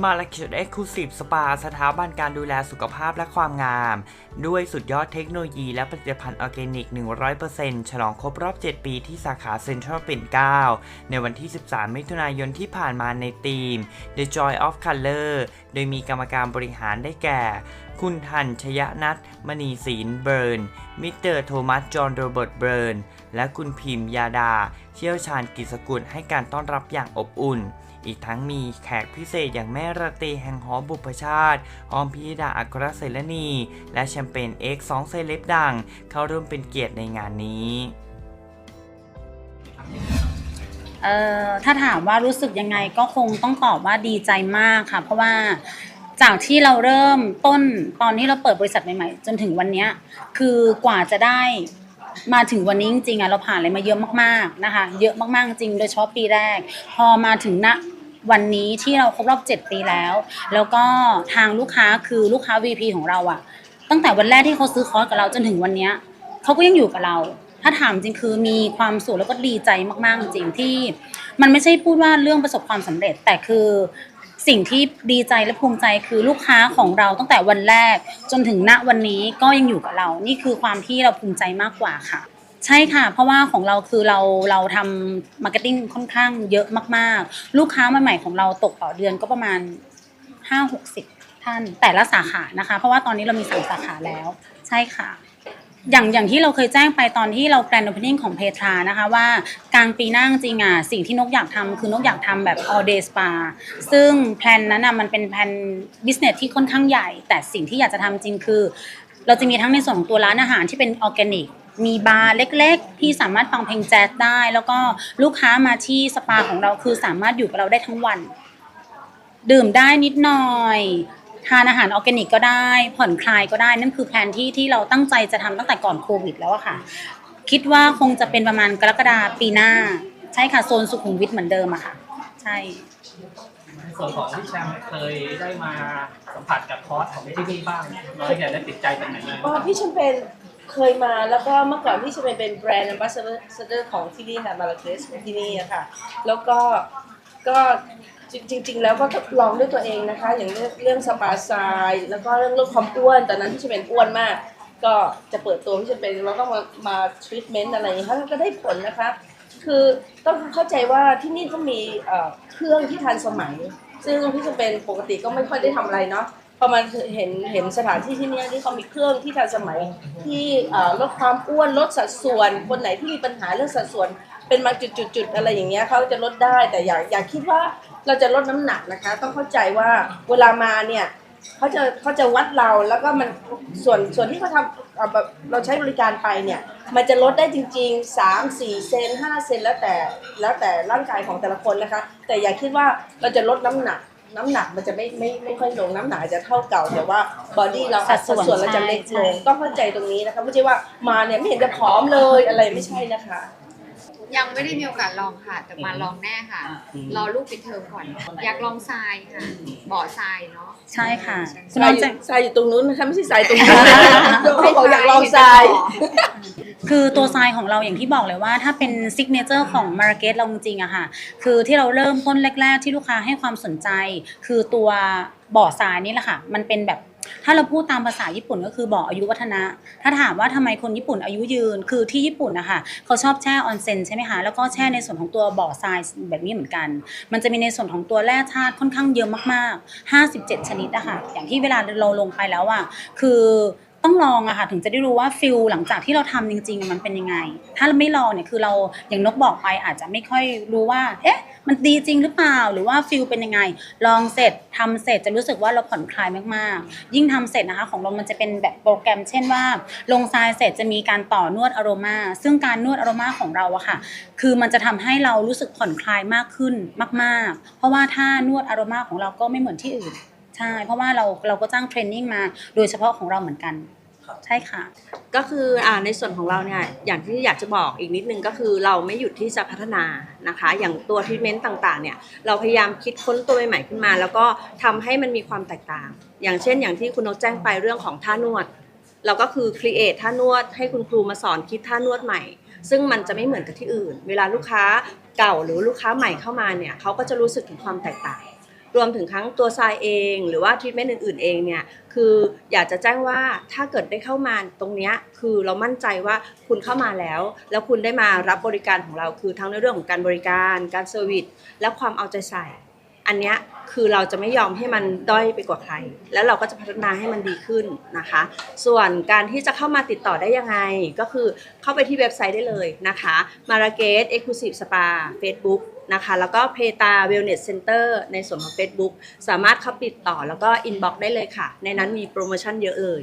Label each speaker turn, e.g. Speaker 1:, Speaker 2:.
Speaker 1: มาลาคิดเอ็กซ์คลูซีฟสปาสถาบันการดูแลสุขภาพและความงาม ด้วยสุดยอดเทคโนโลยีและผลิตภัณฑ์ออร์แกนิก 100%ฉลองครบรอบ 7 ปีที่สาขาเซ็นทรัลปิ่นเกล้าในวันที่ 13 มิถุนายนที่ผ่านมาในทีม The Joy of Color โดยมีกรรมการบริหารได้แก่ คุณทันชยนัทมณีศิลเบิร์น มิสเตอร์โทมัส จอห์นโรเบิร์ตเบิร์น และคุณพิมพ์ยาดา เชี่ยวชาญกิจสกุลให้การต้อนรับอย่างอบอุ่น อีกทั้งมีแขกพิเศษอย่างแม่ราตีแห่งหอบุพชาติ ออมพิดาอัครเสรณี และแชมเปญเอ็กสองเซเลบดัง เข้าร่วมเป็นเกียรติในงานนี้
Speaker 2: เอ่อถ้าถามว่ารู้สึกยังไงก็คงต้องตอบว่าดีใจมากค่ะ เพราะว่า จากที่เราเริ่มต้นตอนที่เราเปิดบริษัทใหม่ๆ จนถึงวันนี้คือกว่าจะได้มาถึงวันนี้จริงๆอะเราผ่านอะไรมาเยอะมากๆนะคะ เยอะมากๆจริงโดยเฉพาะปีแรก พอมาถึงณวันนี้ที่เราครบรอบ 7 ปีแล้ว แล้วก็ทางลูกค้าคือลูกค้า VP ของเราอะ ตั้งแต่วันแรกที่เขาซื้อคอร์สกับเราจนถึงวันนี้เขาก็ยังอยู่กับเรา ถ้าถามจริงคือมีความสุขแล้วก็ดีใจมากๆจริงที่ มันไม่ใช่พูดว่าเรื่องประสบความสำเร็จแต่คือ สิ่งที่ดีใจและภูมิใจคือลูกค้าของเราตั้งแต่วันแรก จนถึงณวันนี้ก็ยังอยู่กับเรา นี่คือความที่เราภูมิใจมากกว่าค่ะ ใช่ค่ะ เพราะว่าของเราคือเราเราทำมาร์เก็ตติ้งค่อนข้างเยอะมากๆ ลูกค้าใหม่ๆของเราตกต่อเดือนก็ประมาณ 5 60 ท่านแต่ละสาขานะคะ เพราะว่าตอนนี้เรามีสามสาขาแล้ว ใช่ค่ะ อย่างอย่างที่เราเคยแจ้งไปตอนที่เราแกรนด์โอเพนนิ่งของเพทรานะคะว่ากลางปีหน้าจริงอะสิ่งที่นกอยากทำคือนกอยากทำแบบ all day spa ซึ่งแพลนนั้นอะมันเป็นแพลน business ที่ค่อนข้างใหญ่ แต่สิ่งที่อยากจะทำจริงคือ เราจะมีทั้งในส่วนของตัวร้านอาหารที่เป็นออร์แกนิก มีบาร์เล็กๆ ที่สามารถฟังเพลงแจ๊สได้ แล้วก็ลูกค้ามาที่สปาของเราคือสามารถอยู่กับเราได้ทั้งวัน ดื่มได้นิดหน่อย ทานอาหารออร์แกนิกก็ได้ ผ่อนคลายก็ได้ นั่นคือแผนที่ที่เราตั้งใจจะทำตั้งแต่ก่อนโควิดแล้วอะค่ะ คิดว่าคงจะเป็นประมาณกรกฎาปีหน้า ใช่ค่ะ โซนสุขุมวิทเหมือนเดิมอะค่ะ ใช่
Speaker 3: ในส่วนของพี่แชมป์เคยได้มาสัมผัสกับคอร์สของที่นี่บ้างน้อยเนี่ยได้ติดใจตรงไหนบ้าง
Speaker 4: อ๋อพี่แชมเปญเคยมาแล้วก็เมื่อก่อนพี่แชมเปญเป็นแบรนด์ a m b a s s a d o r ของที่นี่ค่ะมาลาเทสของที่นี่อะค่ะ แล้วก็ก็ จริงๆแล้วก็ลองด้วยตัวเองนะคะ อย่างเรื่องเรื่องสปาไซด์แล้วก็เรื่องลดความอ้วนตอนนั้นพี่แชมเปญอ้วนมาก ก็จะเปิดตัวพี่แชมเปญแล้วก็มามาทรีทเมนต์อะไรอย่างเงี้ยก็ได้ผลนะคะ คือต้องเข้าใจว่าที่นี่ก็มีเครื่องที่ทันสมัย ซึ่งพี่จะเป็นปกติก็ไม่ค่อยได้ทำอะไรเนาะพอมาเห็นเห็นสถานที่ที่นี้ยที่เขามีเครื่องที่ทันสมัยที่ลดความอ้วนลดสัดส่วน คนไหนที่มีปัญหาเรื่องสัดส่วน เป็นบางจุดๆๆอะไรอย่างเงี้ยเขาจะลดได้แต่อย่าอย่าคิดว่าเราจะลดน้ำหนักนะคะ ต้องเข้าใจว่าเวลามาเนี่ยเขาจะเขาจะวัดเราแล้วก็มันส่วนส่วนที่เขาทำเอ่อแบบเราใช้บริการไปเนี่ย มันจะลดได้จริง ๆ 3 4 เซน5 เซนแล้วแต่แล้วแต่ร่างกายของแต่ละคนนะคะ แต่อย่าคิดว่าเราจะลดน้ำหนัก น้ำหนักมันจะไม่ไม่ไม่ค่อยลงน้ำหนักอาจจะเท่าเก่าแต่ว่าบอดี้เรา
Speaker 2: สัดส่วน
Speaker 4: สัดส่วนเราจะเล็ก
Speaker 2: ใช่
Speaker 4: ลงต้องเข้าใจตรงนี้นะคะไม่ใช่ว่ามาเนี่ยไม่เห็นจะผอมเลยอะไรไม่ใช่นะคะ
Speaker 5: ยังไม่ได้มีโอกาสลองค่ะ แต่มาลองแน่ค่ะ รอลูกปิดเทอมก่อน อยากลองทรายค่ะบ่อทรายเนาะ
Speaker 2: ใช่ค่ะคุณ
Speaker 4: ท
Speaker 2: น้
Speaker 4: รา
Speaker 2: อยง
Speaker 4: อยู่
Speaker 2: จะ
Speaker 4: ทรายอยู่ตรงนู้นนะคะไม่ใช่ทรายตรงนี้เขาบอกอยากลองทราย
Speaker 2: คือตัวทรายของเราอย่างที่บอกเลยว่า ถ้าเป็นซิกเนเจอร์ของมาร์เก็ตเราจริงๆอะค่ะ คือที่เราเริ่มต้นแรก ๆ ที่ลูกค้าให้ความสนใจ คือตัวบ่อทรายนี่แหละค่ะ มันเป็นแบบ ถ้าเราพูดตามภาษาญี่ปุ่นก็คือบ่ออายุวัฒนะ ถ้าถามว่าทำไมคนญี่ปุ่นอายุยืน คือที่ญี่ปุ่นนะคะเขาชอบแช่ออนเซ็นใช่ไหมคะ แล้วก็แช่ในส่วนของตัวบ่อทรายแบบนี้เหมือนกัน มันจะมีในส่วนของตัวแร่ธาตุค่อนข้างเยอะมากๆ 57 ชนิดอะค่ะ อย่างที่เวลาเราลงไปแล้วอะคือ ต้องลองอะค่ะถึงจะได้รู้ว่าฟิลหลังจากที่เราทำจริงๆ มันเป็นยังไง ถ้าเราไม่ลองเนี่ยคือเราอย่างนกบอกไปอาจจะไม่ค่อยรู้ว่า เอ๊ะ มันดีจริงหรือเปล่าหรือว่าฟิลเป็นยังไง ลองเสร็จทำเสร็จจะรู้สึกว่าเราผ่อนคลายมากๆ ยิ่งทำเสร็จนะคะของเรามันจะเป็นแบบโปรแกรม เช่นว่า ลงทรายเสร็จจะมีการต่อนวดอโรมาซึ่งการนวดอโรมาของเราอะค่ะ คือมันจะทำให้เรารู้สึกผ่อนคลายมากขึ้นมาก ๆ เพราะว่าถ้านวดอโรมาของเราก็ไม่เหมือนที่อื่นใช่ เพราะว่าเราเราก็จ้างเทรนนิ่งมาโดยเฉพาะของเราเหมือนกัน ใช่ค่ะ
Speaker 6: ก็คืออ่าในส่วนของเราเนี่ยอย่างที่อยากจะบอกอีกนิดนึงก็คือเราไม่หยุดที่จะพัฒนานะคะ อย่างตัวทรีทเมนต์ต่างๆเนี่ยเราพยายามคิดค้นตัวใหม่ๆขึ้นมา แล้วก็ทำให้มันมีความแตกต่าง อย่างเช่น อย่างที่คุณนกแจ้งไปเรื่องของท่านวด เราก็คือครีเอทท่านวด ให้คุณครูมาสอนคิดท่านวดใหม่ ซึ่งมันจะไม่เหมือนกับที่อื่น เวลาลูกค้าเก่าหรือลูกค้าใหม่เข้ามาเนี่ยเขาก็จะรู้สึกถึงความแตกต่าง รวมถึงทั้งตัวทรายเอง หรือว่าทรีทเมนต์อื่นๆเองเนี่ยคืออยากจะแจ้งว่าถ้าเกิดได้เข้ามาตรงนี้คือเรามั่นใจว่าคุณเข้ามาแล้ว แล้วคุณได้มารับบริการของเราคือทั้งในเรื่องของการบริการ การเซอร์วิสและความเอาใจใส่ อันนี้คือเราจะไม่ยอมให้มันด้อยไปกว่าใคร แล้วเราก็จะพัฒนาให้มันดีขึ้นนะคะ ส่วนการที่จะเข้ามาติดต่อได้ยังไง ก็คือเข้าไปที่เว็บไซต์ได้เลยนะคะ m a r a g a t Exclusive Spa Facebook นะคะ แล้วก็เพตาเวลเนสเซ็นเตอร์ในส่วนของ Facebook สามารถเข้าติดต่อแล้วก็อินบ็อกได้เลยค่ะ ในนั้นมีโปรโมชั่นเยอะเลย